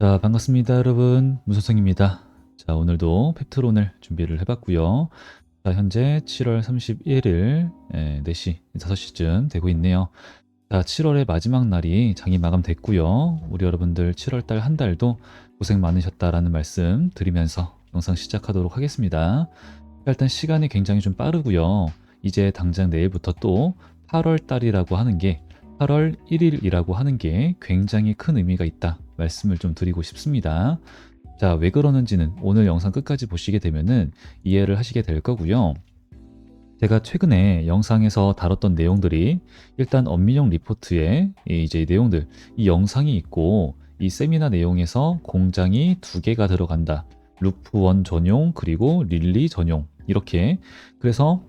자, 반갑습니다, 여러분. 문선생입니다. 자, 오늘도 팩트론을 준비를 해봤고요. 자, 현재 7월 31일 4시, 5시쯤 되고 있네요. 자, 7월의 마지막 날이 장이 마감됐고요. 우리 여러분들 7월달 한 달도 고생 많으셨다라는 말씀 드리면서 영상 시작하도록 하겠습니다. 일단 시간이 굉장히 좀 빠르고요. 이제 당장 내일부터 또 8월 달이라고 하는 게 8월 1일이라고 하는 게 굉장히 큰 의미가 있다 말씀을 좀 드리고 싶습니다. 자, 왜 그러는지는 오늘 영상 끝까지 보시게 되면은 이해를 하시게 될 거고요. 제가 최근에 영상에서 다뤘던 내용들이 일단 엄민영 리포트에 이 이제 내용들, 이 영상이 있고 이 세미나 내용에서 공장이 두 개가 들어간다. 루프1 전용 그리고 릴리 전용 이렇게 그래서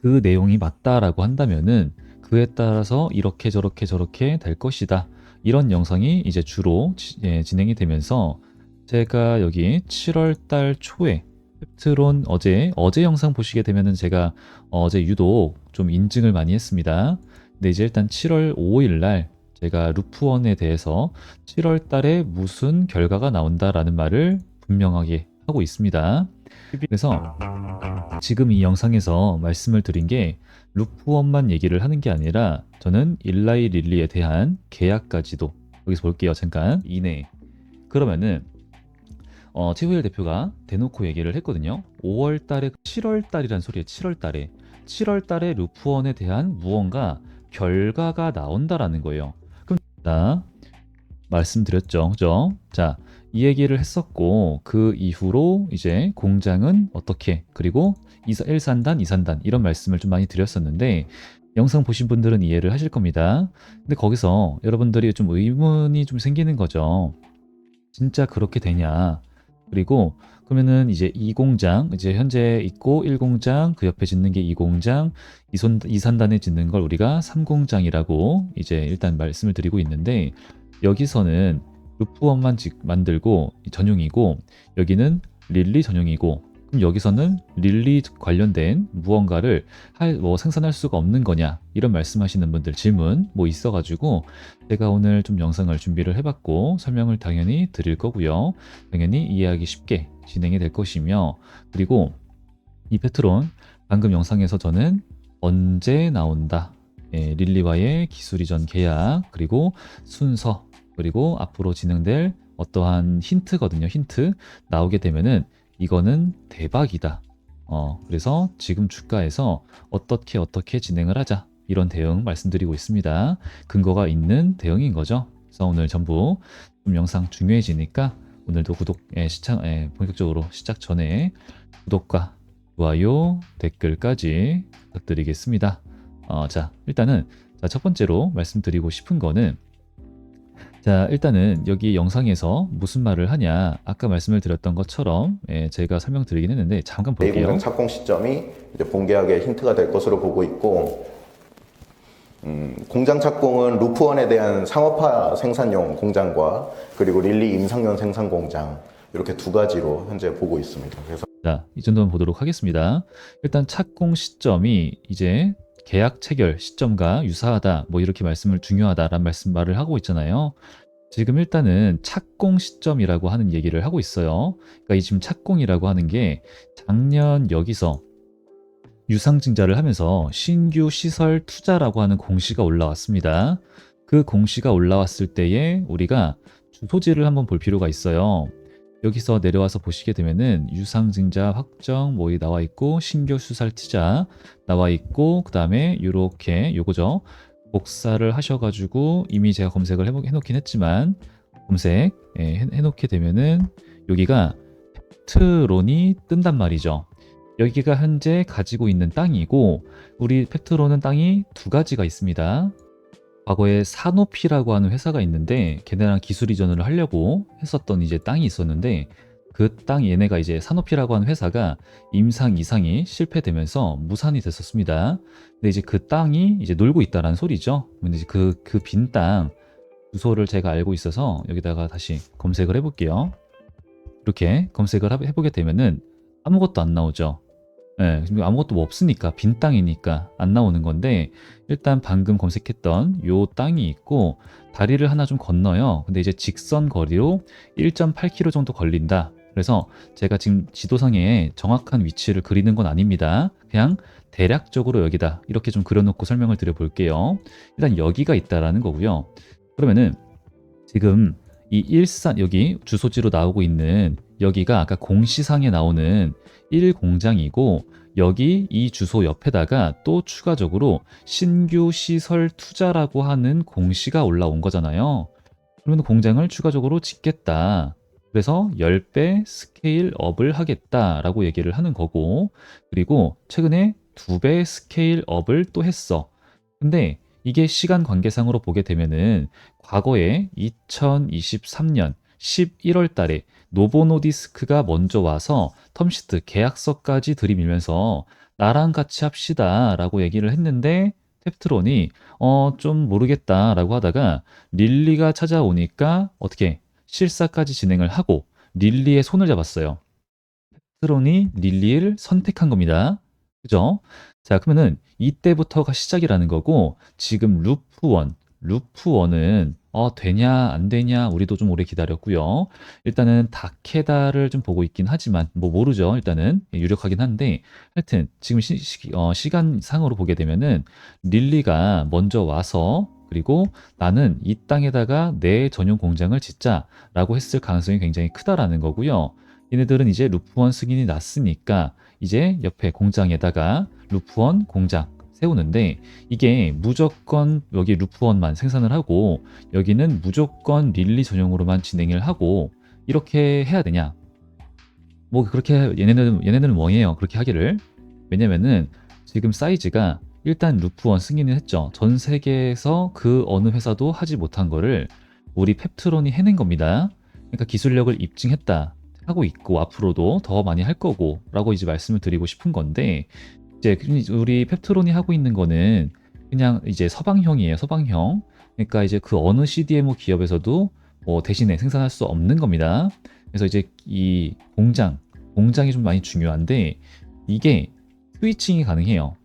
그 내용이 맞다라고 한다면은 그에 따라서 이렇게 저렇게 저렇게 될 것이다. 이런 영상이 이제 주로 지- 예, 진행이 되면서 제가 여기 7월 달 초에 펩트론 어제 어제 영상 보시게 되면은 제가 어제 유독 좀 인증을 많이 했습니다. 근데 이제 일단 7월 5일 날 제가 루프원에 대해서 7월 달에 무슨 결과가 나온다라는 말을 분명하게 하고 있습니다. 그래서 지금 이 영상에서 말씀을 드린 게 루프원만 얘기를 하는 게 아니라 저는 일라이 릴리에 대한 계약까지도 여기서 볼게요 잠깐. 이내. 그러면은 어, 최후일 대표가 대놓고 얘기를 했거든요. 5월 달에 7월 달이란 소리예요 7월 달에. 7월 달에 루프원에 대한 무언가 결과가 나온다라는 거예요. 그럼 자 말씀드렸죠 그죠 자 이 얘기를 했었고 그 이후로 이제 공장은 어떻게 그리고 1산단, 2산단 이런 말씀을 좀 많이 드렸었는데 영상 보신 분들은 이해를 하실 겁니다. 근데 거기서 여러분들이 좀 의문이 좀 생기는 거죠. 진짜 그렇게 되냐? 그리고 그러면은 이제 2공장 이제 현재 있고 1공장 그 옆에 짓는 게 2공장 2손, 2산단에 짓는 걸 우리가 3공장이라고 이제 일단 말씀을 드리고 있는데 여기서는 루프원만 직- 만들고 전용이고 여기는 릴리 전용이고 그럼 여기서는 릴리 관련된 무언가를 할, 뭐 생산할 수가 없는 거냐 이런 말씀하시는 분들 질문 뭐 있어가지고 제가 오늘 좀 영상을 준비를 해봤고 설명을 당연히 드릴 거고요. 당연히 이해하기 쉽게 진행이 될 것이며 그리고 이 페트론 방금 영상에서 저는 언제 나온다? 예, 릴리와의 기술 이전 계약 그리고 순서 그리고 앞으로 진행될 어떠한 힌트거든요 힌트 나오게 되면은 이거는 대박이다. 어, 그래서 지금 주가에서 어떻게 어떻게 진행을 하자. 이런 대응 말씀드리고 있습니다. 근거가 있는 대응인 거죠. 그래서 오늘 전부 좀 영상 중요해지니까 오늘도 구독, 예, 시청, 예, 본격적으로 시작 전에 구독과 좋아요, 댓글까지 부탁드리겠습니다. 어, 자, 일단은 자, 첫 번째로 말씀드리고 싶은 거는 자, 일단은 여기 영상에서 무슨 말을 하냐. 아까 말씀을 드렸던 것처럼 예, 제가 설명드리긴 했는데 잠깐 볼게요. 내공장 착공 시점이 이제 본계약의 힌트가 될 것으로 보고 있고 음, 공장 착공은 루프원에 대한 상업화 생산용 공장과 그리고 릴리 임상용 생산 공장 이렇게 두 가지로 현재 보고 있습니다. 그래서 자, 이 정도만 보도록 하겠습니다. 일단 착공 시점이 이제 계약 체결 시점과 유사하다, 뭐 이렇게 말씀을 중요하다라는 말씀 말을 하고 있잖아요. 지금 일단은 착공 시점이라고 하는 얘기를 하고 있어요. 그러니까 이 지금 착공이라고 하는 게 작년 여기서 유상증자를 하면서 신규 시설 투자라고 하는 공시가 올라왔습니다. 그 공시가 올라왔을 때에 우리가 주소지를 한번 볼 필요가 있어요. 여기서 내려와서 보시게 되면은 유상증자 확정 뭐이 나와 있고 신규 수살 투자 나와 있고 그 다음에 요렇게 요거죠. 복사를 하셔가지고 이미 제가 검색을 해놓긴 했지만 검색 예, 해, 해놓게 되면은 여기가 팩트론이 뜬단 말이죠. 여기가 현재 가지고 있는 땅이고 우리 팩트론은 땅이 두 가지가 있습니다 과거에 사노피라고 하는 회사가 있는데 걔네랑 기술 이전을 하려고 했었던 이제 땅이 있었는데 그 땅 얘네가 이제 사노피라고 하는 회사가 임상 이상이 실패되면서 무산이 됐었습니다. 근데 이제 그 땅이 이제 놀고 있다라는 소리죠. 근데 이제 그 그 빈 땅 주소를 제가 알고 있어서 여기다가 다시 검색을 해볼게요. 이렇게 검색을 하- 해보게 되면은 아무것도 안 나오죠. 예, 아무것도 뭐 없으니까 빈 땅이니까 안 나오는 건데 일단 방금 검색했던 요 땅이 있고 다리를 하나 좀 건너요. 근데 이제 직선 거리로 1.8km 정도 걸린다. 그래서 제가 지금 지도상에 정확한 위치를 그리는 건 아닙니다. 그냥 대략적으로 여기다 이렇게 좀 그려놓고 설명을 드려볼게요. 일단 여기가 있다라는 거고요. 그러면은 지금 이 일산 여기 주소지로 나오고 있는 여기가 아까 공시상에 나오는 1공장이고 여기 이 주소 옆에다가 또 추가적으로 신규 시설 투자라고 하는 공시가 올라온 거잖아요. 그러면 공장을 추가적으로 짓겠다. 그래서 10배 스케일 업을 하겠다라고 얘기를 하는 거고 그리고 최근에 2배 스케일 업을 또 했어. 근데 이게 시간 관계상으로 보게 되면은 과거에 2023년 11월 달에 노보노디스크가 먼저 와서 텀시트 계약서까지 들이밀면서 나랑 같이 합시다 라고 얘기를 했는데 탭트론이 어 좀 모르겠다 라고 하다가 릴리가 찾아오니까 어떻게 실사까지 진행을 하고 릴리의 손을 잡았어요. 탭트론이 릴리를 선택한 겁니다. 그죠? 자, 그러면은 이때부터가 시작이라는 거고 지금 루프 1, 루프 1은 어, 되냐 안 되냐 우리도 좀 오래 기다렸고요. 일단은 다케다를 좀 보고 있긴 하지만 뭐 모르죠. 일단은 유력하긴 한데 하여튼 지금 시, 간상으로 보게 되면은 릴리가 먼저 와서 그리고 나는 이 땅에다가 내 전용 공장을 짓자라고 했을 가능성이 굉장히 크다라는 거고요. 얘네들은 이제 루프원 승인이 났으니까 이제 옆에 공장에다가 루프원 공장 세우는데 이게 무조건 여기 루프원만 생산을 하고 여기는 무조건 릴리 전용으로만 진행을 하고 이렇게 해야 되냐? 뭐 그렇게 얘네는 얘네들은 뭐예요? 그렇게 하기를 왜냐면은 지금 사이즈가 일단 루프원 승인을 했죠. 전 세계에서 그 어느 회사도 하지 못한 거를 우리 펩트론이 해낸 겁니다. 그러니까 기술력을 입증했다 하고 있고 앞으로도 더 많이 할 거고 라고 이제 말씀을 드리고 싶은 건데 이제 우리 펩트론이 하고 있는 거는 그냥 이제 서방형이에요. 서방형. 그러니까 이제 그 어느 CDMO 기업에서도 뭐 대신에 생산할 수 없는 겁니다. 그래서 이제 이 공장, 공장이 좀 많이 중요한데 이게 스위칭이 가능해요.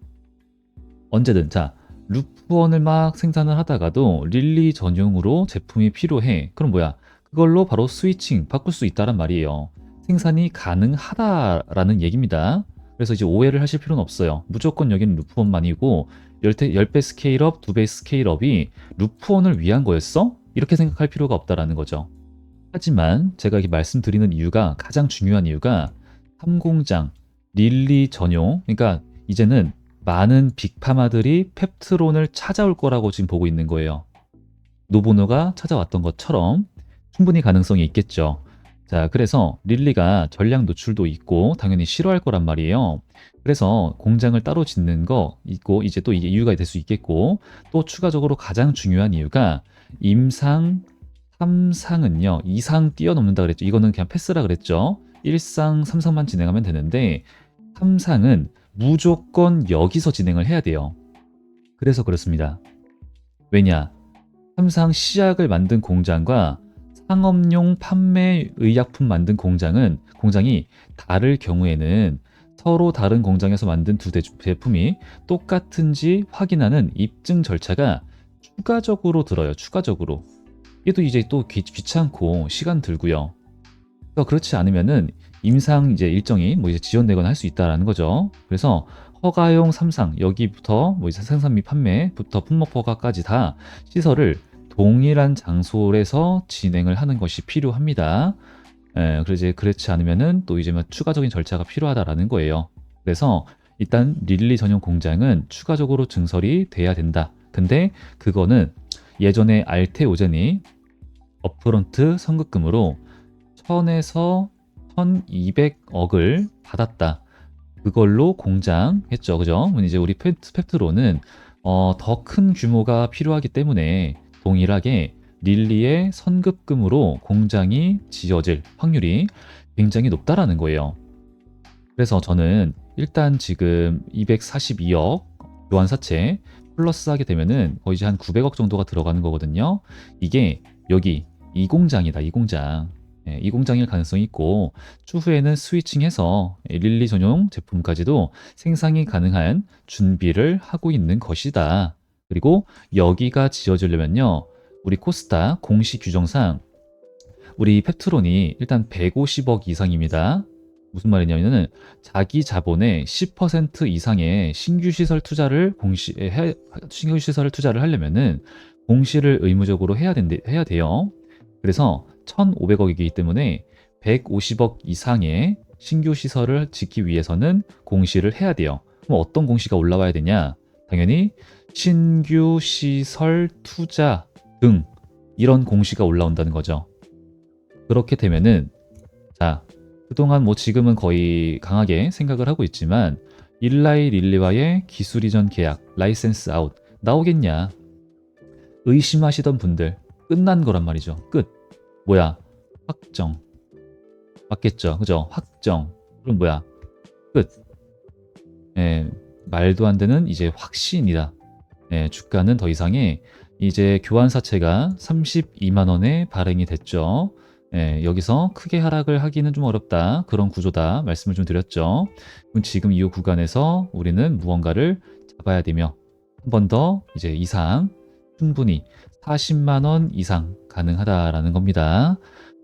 언제든 자 루프원을 막 생산을 하다가도 릴리 전용으로 제품이 필요해. 그럼 뭐야? 그걸로 바로 스위칭 바꿀 수 있다란 말이에요. 생산이 가능하다라는 얘기입니다. 그래서 이제 오해를 하실 필요는 없어요. 무조건 여기는 루프원만이고 10배, 10배 스케일업, 2배 스케일업이 루프원을 위한 거였어? 이렇게 생각할 필요가 없다라는 거죠. 하지만 제가 이렇게 말씀드리는 이유가 가장 중요한 이유가 3공장, 릴리 전용, 그러니까 이제는 많은 빅파마들이 펩트론을 찾아올 거라고 지금 보고 있는 거예요. 노보노가 찾아왔던 것처럼 충분히 가능성이 있겠죠. 자, 그래서 릴리가 전량 노출도 있고 당연히 싫어할 거란 말이에요. 그래서 공장을 따로 짓는 거 있고 이제 또 이게 이유가 될 수 있겠고 또 추가적으로 가장 중요한 이유가 임상 3상은요. 2상 뛰어넘는다 그랬죠. 이거는 그냥 패스라 그랬죠. 1상, 3상만 진행하면 되는데 3상은 무조건 여기서 진행을 해야 돼요. 그래서 그렇습니다. 왜냐? 3상 시약을 만든 공장과 상업용 판매 의약품 만든 공장은 공장이 다를 경우에는 서로 다른 공장에서 만든 두 대- 제품이 똑같은지 확인하는 입증 절차가 추가적으로 들어요. 추가적으로. 얘도 이제 또 귀, 귀찮고 시간 들고요. 그래서 그렇지 않으면은 임상 이제 일정이 뭐 이제 지연되거나 할 수 있다라는 거죠. 그래서 허가용 3상 여기부터 뭐 이제 생산 및 판매부터 품목 허가까지 다 시설을 동일한 장소에서 진행을 하는 것이 필요합니다. 예, 이제 그렇지 않으면은 또 이제 뭐 추가적인 절차가 필요하다라는 거예요. 그래서 일단 릴리 전용 공장은 추가적으로 증설이 돼야 된다. 근데 그거는 예전에 알테오젠이 업프론트 선급금으로 1000에서 1200억을 받았다. 그걸로 공장 했죠. 그죠? 이제 우리 펩- 펩트로는 어, 더 큰 규모가 필요하기 때문에 동일하게 릴리의 선급금으로 공장이 지어질 확률이 굉장히 높다라는 거예요. 그래서 저는 일단 지금 242억 교환사채 플러스 하게 되면은 거의 이제 한 900억 정도가 들어가는 거거든요. 이게 여기 이 공장이다, 이 공장. 예, 이 공장일 가능성이 있고 추후에는 스위칭해서 릴리 전용 제품까지도 생산이 가능한 준비를 하고 있는 것이다. 그리고 여기가 지어지려면요. 우리 코스타 공식 규정상 우리 펩트론이 일단 150억 이상입니다. 무슨 말이냐면은 자기 자본의 10% 이상의 신규 시설 투자를 공시 해 신규 시설을 투자를 하려면은 공시를 의무적으로 해야 된대 해야 돼요. 그래서 1,500억이기 때문에 150억 이상의 신규 시설을 짓기 위해서는 공시를 해야 돼요. 그럼 어떤 공시가 올라와야 되냐? 당연히 신규 시설 투자 등 이런 공시가 올라온다는 거죠. 그렇게 되면은 자 그동안 뭐 지금은 거의 강하게 생각을 하고 있지만 일라이 릴리와의 기술 이전 계약 라이센스 아웃 나오겠냐? 의심하시던 분들 끝난 거란 말이죠. 끝. 뭐야? 확정. 맞겠죠? 그죠? 확정. 그럼 뭐야? 끝. 예, 말도 안 되는 이제 확신이다 예, 주가는 더 이상의 이제 교환사채가 32만 원에 발행이 됐죠 예, 여기서 크게 하락을 하기는 좀 어렵다. 그런 구조다. 말씀을 좀 드렸죠. 그럼 지금 이 구간에서 우리는 무언가를 잡아야 되며 한 번 더 이제 이상 충분히 40만 원 이상 가능하다라는 겁니다.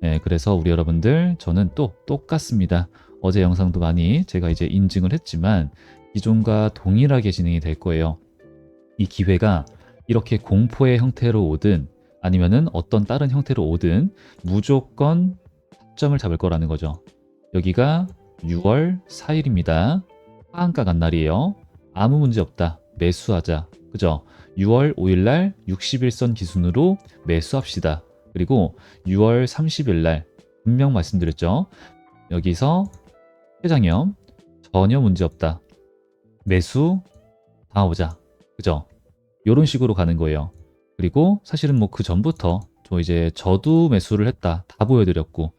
예, 그래서 우리 여러분들 저는 또 똑같습니다. 어제 영상도 많이 제가 이제 인증을 했지만 기존과 동일하게 진행이 될 거예요. 이 기회가 이렇게 공포의 형태로 오든 아니면은 어떤 다른 형태로 오든 무조건 타점을 잡을 거라는 거죠. 여기가 6월 4일입니다. 하한가 간 날이에요. 아무 문제 없다. 매수하자. 그죠? 6월 5일 날 61선 기준으로 매수합시다. 그리고 6월 30일 날 분명 말씀드렸죠. 여기서 회장염 전혀 문제 없다. 매수 당하보자. 그죠? 요런 식으로 가는 거예요. 그리고 사실은 뭐 그 전부터 저 이제 저도 매수를 했다 다 보여드렸고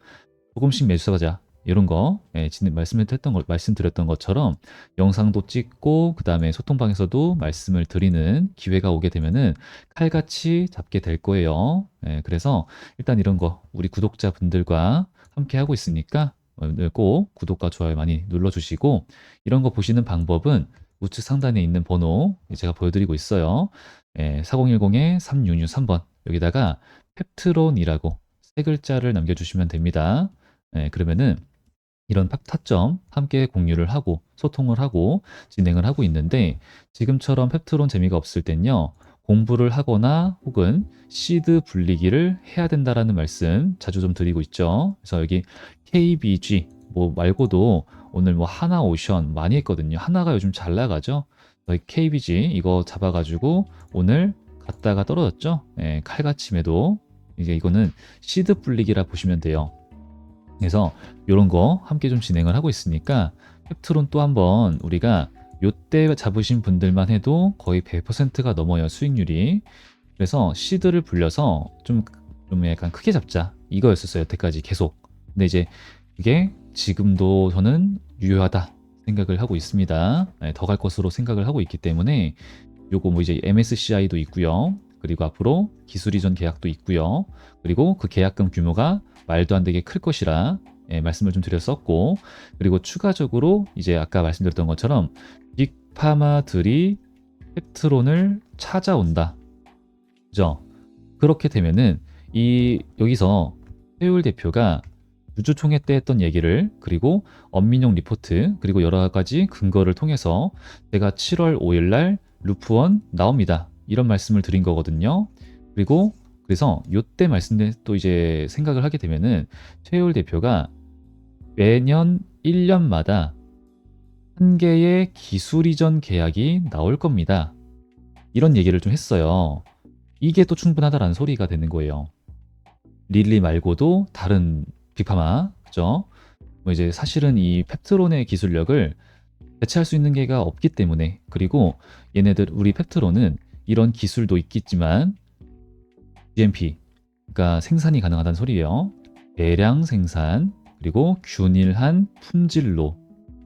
조금씩 매수하자 이런 거 예, 진- 말씀했던 거 말씀드렸던 것처럼 영상도 찍고 그 다음에 소통방에서도 말씀을 드리는 기회가 오게 되면은 칼같이 잡게 될 거예요. 예, 그래서 일단 이런 거 우리 구독자분들과 함께 하고 있으니까 어, 꼭 구독과 좋아요 많이 눌러주시고 이런 거 보시는 방법은 우측 상단에 있는 번호 제가 보여드리고 있어요. 예, 4010에 3663번 여기다가 펩트론이라고 세 글자를 남겨주시면 됩니다. 예, 그러면은 이런 팝 타점 함께 공유를 하고 소통을 하고 진행을 하고 있는데 지금처럼 펩트론 재미가 없을 땐요 공부를 하거나 혹은 시드 분리기를 해야 된다라는 말씀 자주 좀 드리고 있죠. 그래서 여기 KBG 뭐 말고도 오늘 뭐 하나 오션 많이 했거든요. 하나가 요즘 잘 나가죠. 저희 KBG 이거 잡아가지고 오늘 갔다가 떨어졌죠. 예, 칼같이 매도 이제 이거는 시드 불리기라 보시면 돼요. 그래서 이런 거 함께 좀 진행을 하고 있으니까 펩트론 또 한번 우리가 요때 잡으신 분들만 해도 거의 100%가 넘어요 수익률이. 그래서 시드를 불려서 좀, 좀 약간 크게 잡자 이거였었어요 여태까지 계속. 근데 이제 이게 지금도 저는 유효하다 생각을 하고 있습니다. 네, 더갈 것으로 생각을 하고 있기 때문에 요거 뭐 이제 MSCI도 있고요. 그리고 앞으로 기술 이전 계약도 있고요. 그리고 그 계약금 규모가 말도 안 되게 클 것이라 예, 말씀을 좀 드렸었고 그리고 추가적으로 이제 아까 말씀드렸던 것처럼 빅파마들이 펩트론을 찾아온다. 그죠? 그렇게 되면은 이 여기서 세율 대표가 주주총회 때 했던 얘기를 그리고 엄민용 리포트 그리고 여러 가지 근거를 통해서 제가 7월 5일 날 루프원 나옵니다. 이런 말씀을 드린 거거든요. 그리고 그래서 요때 말씀에 또 이제 생각을 하게 되면은 최율 대표가 매년 1년마다 한 개의 기술 이전 계약이 나올 겁니다. 이런 얘기를 좀 했어요. 이게 또 충분하다라는 소리가 되는 거예요. 릴리 말고도 다른 빅파마, 그죠? 뭐 이제 사실은 이 펩트론의 기술력을 대체할 수 있는 게가 없기 때문에 그리고 얘네들 우리 펩트론은 이런 기술도 있겠지만 GMP, 그러니까 생산이 가능하다는 소리예요. 대량 생산 그리고 균일한 품질로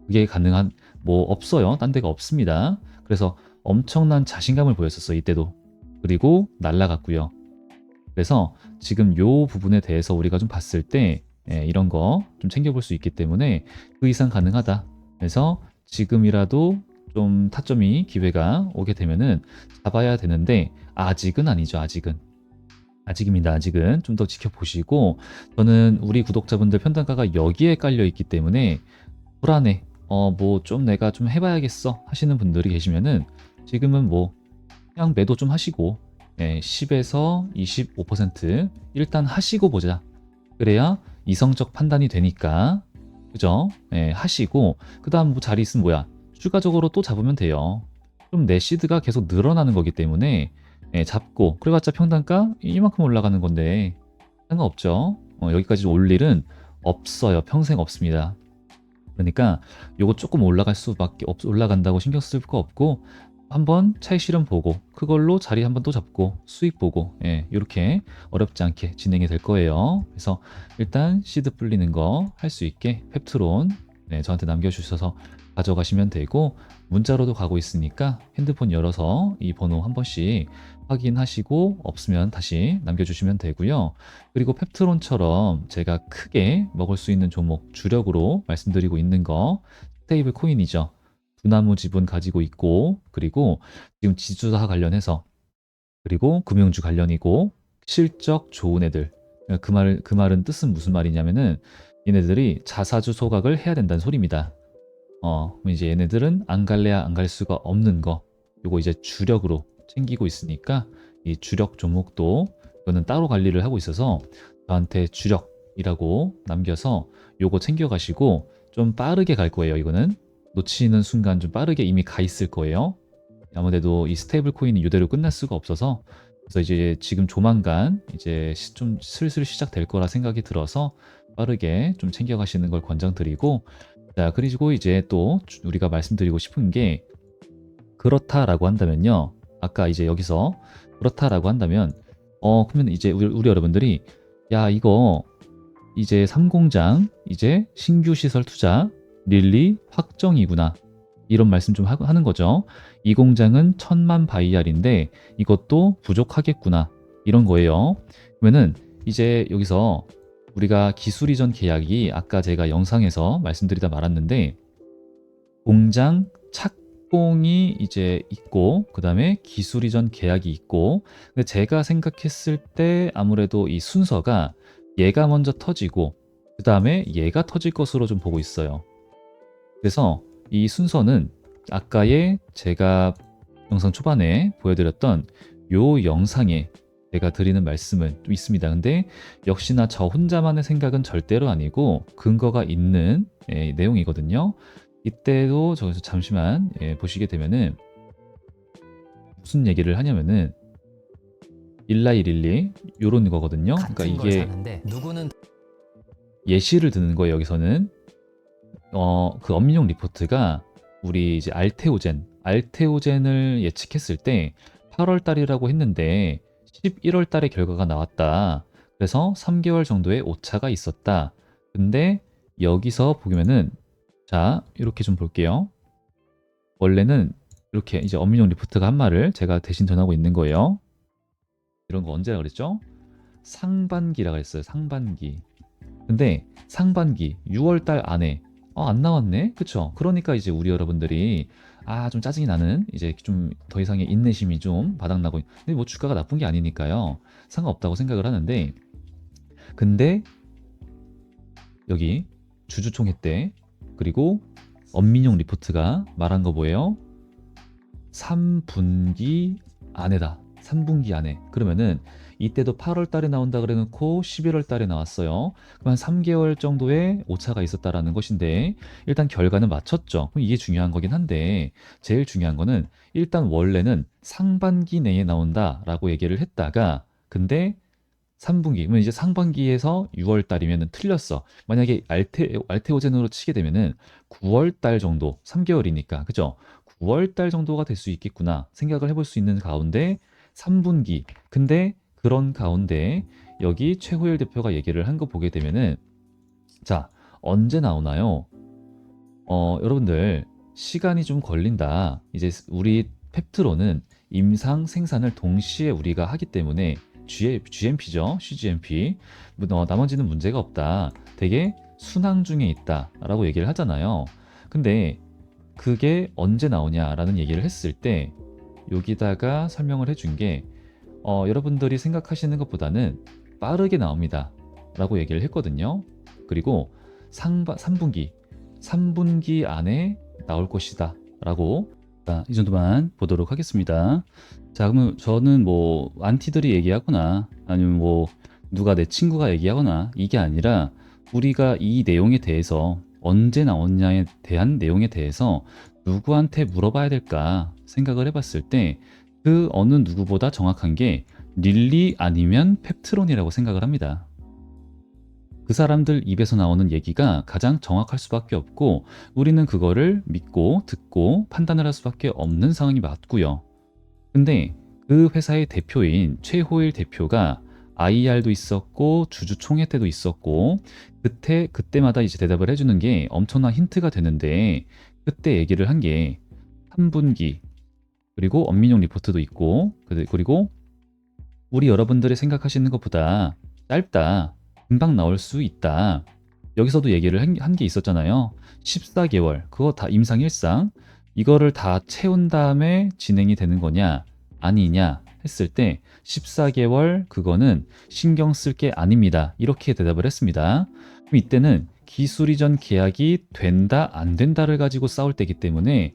그게 가능한 뭐 없어요. 딴 데가 없습니다. 그래서 엄청난 자신감을 보였었어 이때도 그리고 날라갔고요. 그래서 지금 요 부분에 대해서 우리가 좀 봤을 때 예, 이런 거 좀 챙겨볼 수 있기 때문에 그 이상 가능하다. 그래서 지금이라도 좀 타점이 기회가 오게 되면은 잡아야 되는데 아직은 아니죠. 아직은 아직입니다. 아직은 좀 더 지켜보시고 저는 우리 구독자분들 편단가가 여기에 깔려 있기 때문에 불안해. 어 뭐 좀 내가 좀 해봐야겠어 하시는 분들이 계시면은 지금은 뭐 그냥 매도 좀 하시고 예, 10에서 25% 일단 하시고 보자. 그래야 이성적 판단이 되니까 그죠? 예, 하시고 그 다음 뭐 자리 있으면 뭐야? 추가적으로 또 잡으면 돼요. 그럼 내 시드가 계속 늘어나는 거기 때문에 예, 잡고 그래봤자 평단가 이만큼 올라가는 건데 상관없죠. 어, 여기까지 올 일은 없어요. 평생 없습니다. 그러니까 요거 조금 올라갈 수밖에 없 올라간다고 신경 쓸 거 없고 한번 차익 실험 보고 그걸로 자리 한번 또 잡고 수익 보고 예, 이렇게 어렵지 않게 진행이 될 거예요. 그래서 일단 시드 불리는 거 할 수 있게 펩트론 네, 저한테 남겨주셔서 가져가시면 되고 문자로도 가고 있으니까 핸드폰 열어서 이 번호 한 번씩 확인하시고 없으면 다시 남겨주시면 되고요. 그리고 펩트론처럼 제가 크게 먹을 수 있는 종목 주력으로 말씀드리고 있는 거 스테이블 코인이죠. 두나무 지분 가지고 있고 그리고 지금 지주사 관련해서 그리고 금융주 관련이고 실적 좋은 애들 그 말, 그 말은 뜻은 무슨 말이냐면은 얘네들이 자사주 소각을 해야 된다는 소리입니다. 어, 이제 얘네들은 안 갈래야 안 갈 수가 없는 거. 요거 이제 주력으로 챙기고 있으니까 이 주력 종목도 이거는 따로 관리를 하고 있어서 저한테 주력이라고 남겨서 요거 챙겨 가시고 좀 빠르게 갈 거예요. 이거는 놓치는 순간 좀 빠르게 이미 가 있을 거예요. 아무래도 이 스테이블 코인이 이대로 끝날 수가 없어서. 그래서 이제 지금 조만간 이제 시- 좀 슬슬 시작될 거라 생각이 들어서 빠르게 좀 챙겨가시는 걸 권장드리고. 자 그리고 이제 또 주- 우리가 말씀드리고 싶은 게 그렇다라고 한다면요. 아까 이제 여기서 그렇다라고 한다면 어 그러면 이제 우리, 우리 여러분들이 야 이거 이제 삼공장 이제 신규 시설 투자 릴리 확정이구나. 이런 말씀 좀 하- 하는 거죠. 이 공장은 천만 바이알인데 이것도 부족하겠구나. 이런 거예요. 그러면은 이제 여기서 우리가 기술 이전 계약이 아까 제가 영상에서 말씀드리다 말았는데 공장 착공이 이제 있고 그 다음에 기술 이전 계약이 있고 근데 제가 생각했을 때 아무래도 이 순서가 얘가 먼저 터지고 그 다음에 얘가 터질 것으로 좀 보고 있어요. 그래서 이 순서는 아까의 제가 영상 초반에 보여드렸던 요 영상에 제가 드리는 말씀은 좀 있습니다. 근데 역시나 저 혼자만의 생각은 절대로 아니고 근거가 있는 예, 내용이거든요. 이때도 저기서 잠시만 예, 보시게 되면은 무슨 얘기를 하냐면은 일라이릴리 요런 거거든요. 그러니까 이게 누구는 예시를 드는 거예요. 여기서는 어 그 엄민용 리포트가 우리 이제 알테오젠 알테오젠을 예측했을 때 8월 달이라고 했는데 11월 달에 결과가 나왔다. 그래서 3개월 정도의 오차가 있었다. 근데 여기서 보면은 자 이렇게 좀 볼게요. 원래는 이렇게 이제 엄민용 리포트가 한 말을 제가 대신 전하고 있는 거예요. 이런 거 언제 그랬죠? 상반기라 그랬어요. 상반기. 근데 상반기 6월 달 안에 어, 안 나왔네. 그쵸? 그러니까 이제 우리 여러분들이 아, 좀 짜증이 나는 이제 좀 더 이상의 인내심이 좀 바닥나고 있- 근데 뭐 주가가 나쁜 게 아니니까요. 상관없다고 생각을 하는데 근데 여기 주주총회 때 그리고 엄민용 리포트가 말한 거 뭐예요? 3분기 안에다. 3분기 안에. 그러면은 이때도 8월 달에 나온다 그래 놓고 11월 달에 나왔어요. 한 3개월 정도의 오차가 있었다라는 것인데 일단 결과는 맞췄죠. 그럼 이게 중요한 거긴 한데 제일 중요한 거는 일단 원래는 상반기 내에 나온다라고 얘기를 했다가 근데 3분기, 그러면 이제 상반기에서 6월 달이면 틀렸어. 만약에 알테, 알테오젠으로 치게 되면은 9월 달 정도, 3개월이니까, 그죠? 9월 달 정도가 될 수 있겠구나 생각을 해볼 수 있는 가운데 3분기. 근데 그런 가운데 여기 최호일 대표가 얘기를 한 거 보게 되면은 자, 언제 나오나요? 어, 여러분들 시간이 좀 걸린다. 이제 우리 펩트로는 임상 생산을 동시에 우리가 하기 때문에 GMP죠. CGMP. 어, 나머지는 문제가 없다. 되게 순항 중에 있다 라고 얘기를 하잖아요. 근데 그게 언제 나오냐라는 얘기를 했을 때 여기다가 설명을 해준 게 어, 여러분들이 생각하시는 것보다는 빠르게 나옵니다. 라고 얘기를 했거든요. 그리고 상바, 3분기, 3분기 안에 나올 것이다. 라고 자, 이 정도만 보도록 하겠습니다. 자, 그러면 저는 뭐 안티들이 얘기하거나 아니면 뭐 누가 내 친구가 얘기하거나 이게 아니라 우리가 이 내용에 대해서 언제 나왔냐에 대한 내용에 대해서 누구한테 물어봐야 될까 생각을 해봤을 때 그 어느 누구보다 정확한 게 릴리 아니면 펩트론이라고 생각을 합니다. 그 사람들 입에서 나오는 얘기가 가장 정확할 수밖에 없고 우리는 그거를 믿고 듣고 판단을 할 수밖에 없는 상황이 맞고요. 근데 그 회사의 대표인 최호일 대표가 IR도 있었고 주주총회 때도 있었고 그때 그때마다 이제 대답을 해주는 게 엄청난 힌트가 되는데 그때 얘기를 한 게 3분기 그리고 엄민용 리포트도 있고 그- 그리고 우리 여러분들이 생각하시는 것보다 짧다 금방 나올 수 있다 여기서도 얘기를 한 게 있었잖아요 14개월 그거 다 임상 일상 이거를 다 채운 다음에 진행이 되는 거냐 아니냐 했을 때 14개월 그거는 신경 쓸 게 아닙니다. 이렇게 대답을 했습니다. 그럼 이때는 기술 이전 계약이 된다 안 된다를 가지고 싸울 때이기 때문에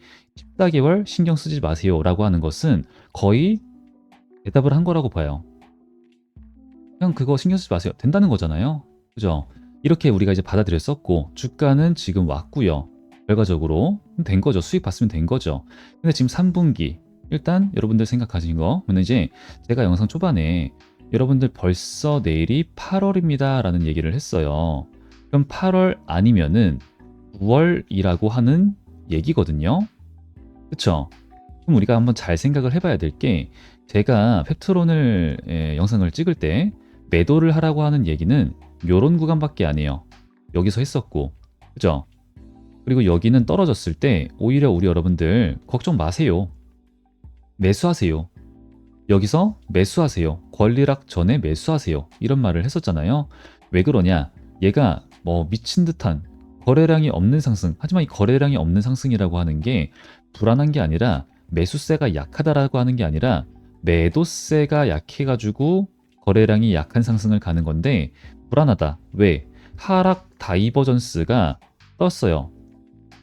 14개월 신경 쓰지 마세요 라고 하는 것은 거의 대답을 한 거라고 봐요. 그냥 그거 신경 쓰지 마세요. 된다는 거잖아요. 그죠? 이렇게 우리가 이제 받아들였었고 주가는 지금 왔고요. 결과적으로 된 거죠. 수익 봤으면 된 거죠. 근데 지금 3분기 일단 여러분들 생각하신 거, 는 이제 제가 영상 초반에 여러분들 벌써 내일이 8월입니다 라는 얘기를 했어요. 그럼 8월 아니면은 9월이라고 하는 얘기거든요. 그쵸? 그럼 우리가 한번 잘 생각을 해봐야 될 게 제가 펩트론을 예, 영상을 찍을 때 매도를 하라고 하는 얘기는 요런 구간밖에 안 해요. 여기서 했었고, 그죠? 그리고 여기는 떨어졌을 때 오히려 우리 여러분들 걱정 마세요. 매수하세요. 여기서 매수하세요. 권리락 전에 매수하세요. 이런 말을 했었잖아요. 왜 그러냐? 얘가 뭐 미친 듯한 거래량이 없는 상승. 하지만 이 거래량이 없는 상승이라고 하는 게 불안한 게 아니라 매수세가 약하다라고 하는 게 아니라 매도세가 약해가지고 거래량이 약한 상승을 가는 건데 불안하다. 왜? 하락 다이버전스가 떴어요.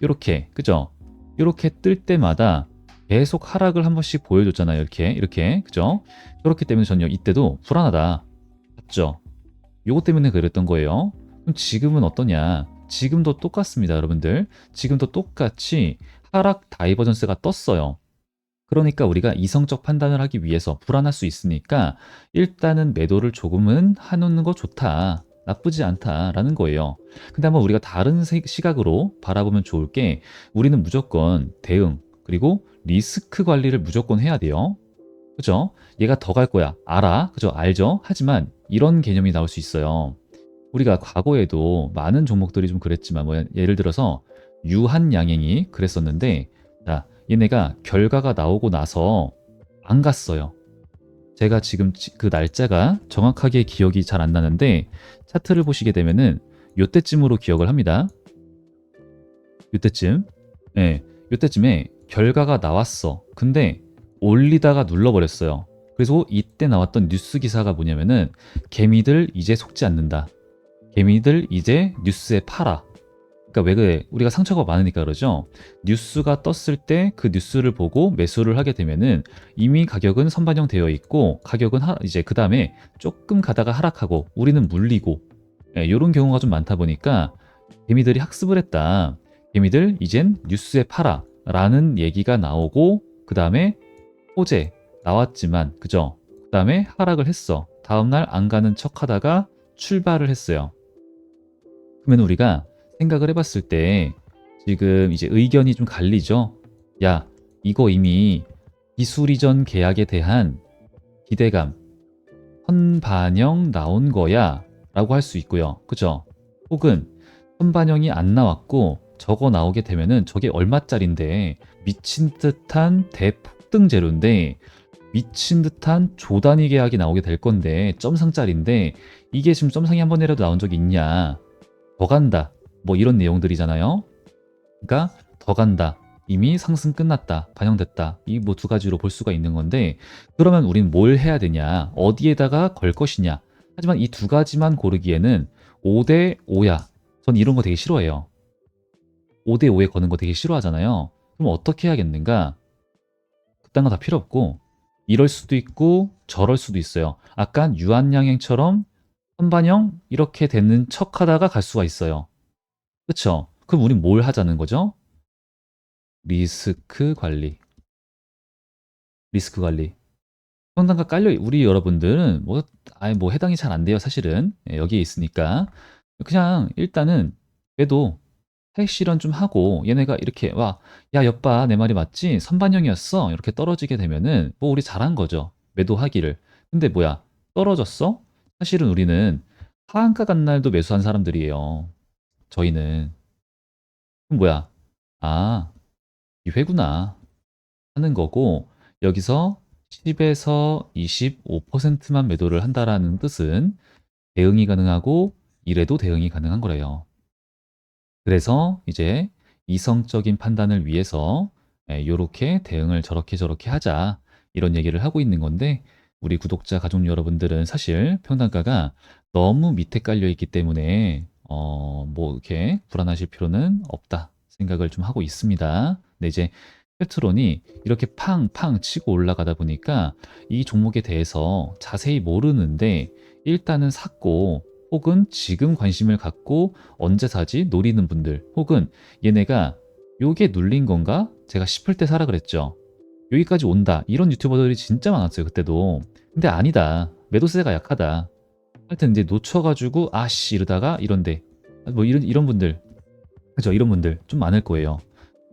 이렇게 그죠? 이렇게 뜰 때마다 계속 하락을 한 번씩 보여줬잖아요. 이렇게 이렇게 그죠? 그렇기 때문에 저는 이때도 불안하다. 맞죠? 요것 때문에 그랬던 거예요. 그럼 지금은 어떠냐? 지금도 똑같습니다, 여러분들. 지금도 똑같이 하락 다이버전스가 떴어요. 그러니까 우리가 이성적 판단을 하기 위해서 불안할 수 있으니까 일단은 매도를 조금은 해놓는 거 좋다. 나쁘지 않다라는 거예요. 근데 한번 우리가 다른 세- 시각으로 바라보면 좋을 게 우리는 무조건 대응 그리고 리스크 관리를 무조건 해야 돼요. 그죠? 얘가 더 갈 거야. 알아. 그죠? 알죠? 하지만 이런 개념이 나올 수 있어요. 우리가 과거에도 많은 종목들이 좀 그랬지만 뭐 예를 들어서 유한양행이 그랬었는데 자, 얘네가 결과가 나오고 나서 안 갔어요. 제가 지금 지- 그 날짜가 정확하게 기억이 잘 안 나는데 차트를 보시게 되면은 요때쯤으로 기억을 합니다. 요때쯤. 예. 요때쯤에 결과가 나왔어. 근데 올리다가 눌러버렸어요. 그래서 이때 나왔던 뉴스 기사가 뭐냐면은 개미들 이제 속지 않는다. 개미들 이제 뉴스에 팔아. 그러니까 왜 그래? 우리가 상처가 많으니까 그러죠. 뉴스가 떴을 때 그 뉴스를 보고 매수를 하게 되면은 이미 가격은 선반영되어 있고 가격은 하, 이제 그 다음에 조금 가다가 하락하고 우리는 물리고 이런 경우가 좀 많다 보니까 개미들이 학습을 했다. 개미들 이젠 뉴스에 팔아 라는 얘기가 나오고 그 다음에 호재 나왔지만 그죠? 그 다음에 하락을 했어. 다음날 안 가는 척 하다가 출발을 했어요. 그러면 우리가 생각을 해봤을 때 지금 이제 의견이 좀 갈리죠? 야, 이거 이미 기술 이전 계약에 대한 기대감, 선반영 나온 거야 라고 할 수 있고요. 그죠? 혹은 선반영이 안 나왔고 저거 나오게 되면은 저게 얼마짜린데 미친 듯한 대폭등 재료인데 미친 듯한 조단위 계약이 나오게 될 건데 점상짜리인데 이게 지금 점상이 한 번이라도 나온 적이 있냐 더 간다. 뭐 이런 내용들이잖아요. 그러니까 더 간다. 이미 상승 끝났다. 반영됐다. 이 뭐 두 가지로 볼 수가 있는 건데 그러면 우린 뭘 해야 되냐? 어디에다가 걸 것이냐? 하지만 이 두 가지만 고르기에는 5대 5야. 전 이런 거 되게 싫어해요. 5대 5에 거는 거 되게 싫어하잖아요. 그럼 어떻게 해야겠는가? 그딴 거 다 필요 없고 이럴 수도 있고 저럴 수도 있어요. 아까 유한양행처럼 선반영 이렇게 되는 척 하다가 갈 수가 있어요. 그쵸? 그럼 우린 뭘 하자는 거죠? 리스크 관리. 리스크 관리. 평단가 깔려 우리 여러분들은 뭐 아예 뭐 해당이 잘 안 돼요 사실은 예, 여기에 있으니까 그냥 일단은 그래도 핵실현 좀 하고 얘네가 이렇게 와 야 옆봐 내 말이 맞지 선반영이었어 이렇게 떨어지게 되면은 뭐 우리 잘한 거죠 매도하기를 근데 뭐야 떨어졌어 사실은 우리는 하한가 간 날도 매수한 사람들이에요. 저희는. 그럼 뭐야? 아 기회구나. 하는 거고 여기서 10에서 25%만 매도를 한다라는 뜻은 대응이 가능하고 이래도 대응이 가능한 거래요. 그래서 이제 이성적인 판단을 위해서 이렇게 대응을 저렇게 저렇게 하자. 이런 얘기를 하고 있는 건데 우리 구독자 가족 여러분들은 사실 평단가가 너무 밑에 깔려 있기 때문에 어, 뭐 이렇게 불안하실 필요는 없다 생각을 좀 하고 있습니다. 근데 이제 페트론이 이렇게 팡팡 치고 올라가다 보니까 이 종목에 대해서 자세히 모르는데 일단은 샀고 혹은 지금 관심을 갖고 언제 사지 노리는 분들 혹은 얘네가 요게 눌린 건가? 제가 싶을 때 사라 그랬죠. 여기까지 온다. 이런 유튜버들이 진짜 많았어요. 그때도. 근데 아니다. 매도세가 약하다. 하여튼 이제 놓쳐가지고 아씨 이러다가 이런데 뭐 이런 이런 분들 그죠 이런 분들 좀 많을 거예요.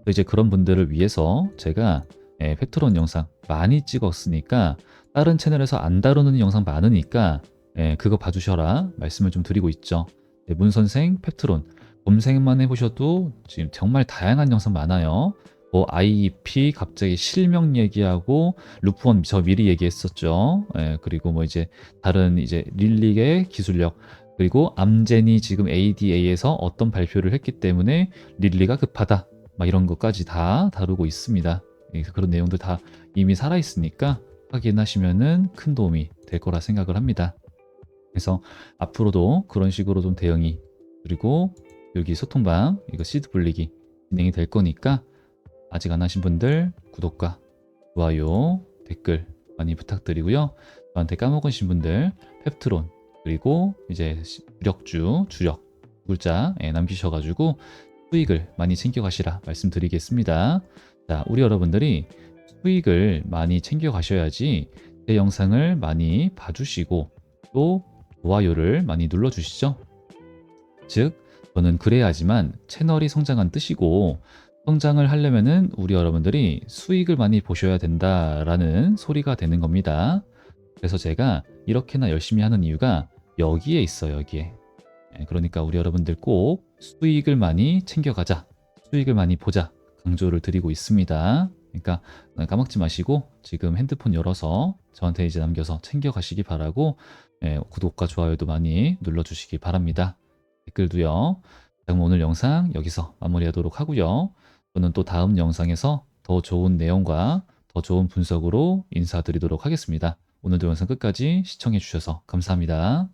이제 그런 분들을 위해서 제가 예, 팩트론 영상 많이 찍었으니까 다른 채널에서 안 다루는 영상 많으니까 예, 그거 봐주셔라 말씀을 좀 드리고 있죠. 네, 문선생 팩트론 검색만 해보셔도 지금 정말 다양한 영상 많아요. 뭐 IEP 갑자기 실명 얘기하고 루프원 저 미리 얘기했었죠. 예, 그리고 뭐 이제 다른 이제 릴릭의 기술력 그리고 암젠이 지금 ADA에서 어떤 발표를 했기 때문에 릴리가 급하다. 막 이런 것까지 다 다루고 있습니다. 예, 그런 내용들 다 이미 살아 있으니까 확인하시면은 큰 도움이 될 거라 생각을 합니다. 그래서 앞으로도 그런 식으로 좀 대응이 그리고 여기 소통방 이거 시드 불리기 진행이 될 거니까 아직 안 하신 분들 구독과 좋아요 댓글 많이 부탁드리고요. 저한테 까먹으신 분들 펩트론 그리고 이제 주력주 주력 글자 예, 남기셔가지고 수익을 많이 챙겨가시라 말씀드리겠습니다. 자, 우리 여러분들이 수익을 많이 챙겨가셔야지 제 영상을 많이 봐주시고 또 좋아요를 많이 눌러주시죠. 즉, 저는 그래야지만 채널이 성장한 뜻이고 성장을 하려면은 우리 여러분들이 수익을 많이 보셔야 된다라는 소리가 되는 겁니다. 그래서 제가 이렇게나 열심히 하는 이유가 여기에 있어요, 여기에. 예, 그러니까 우리 여러분들 꼭 수익을 많이 챙겨가자. 수익을 많이 보자. 강조를 드리고 있습니다. 그러니까 까먹지 마시고 지금 핸드폰 열어서 저한테 이제 남겨서 챙겨가시기 바라고 예, 구독과 좋아요도 많이 눌러주시기 바랍니다. 댓글도요. 그럼 오늘 영상 여기서 마무리하도록 하고요. 저는 또 다음 영상에서 더 좋은 내용과 더 좋은 분석으로 인사드리도록 하겠습니다. 오늘도 영상 끝까지 시청해 주셔서 감사합니다.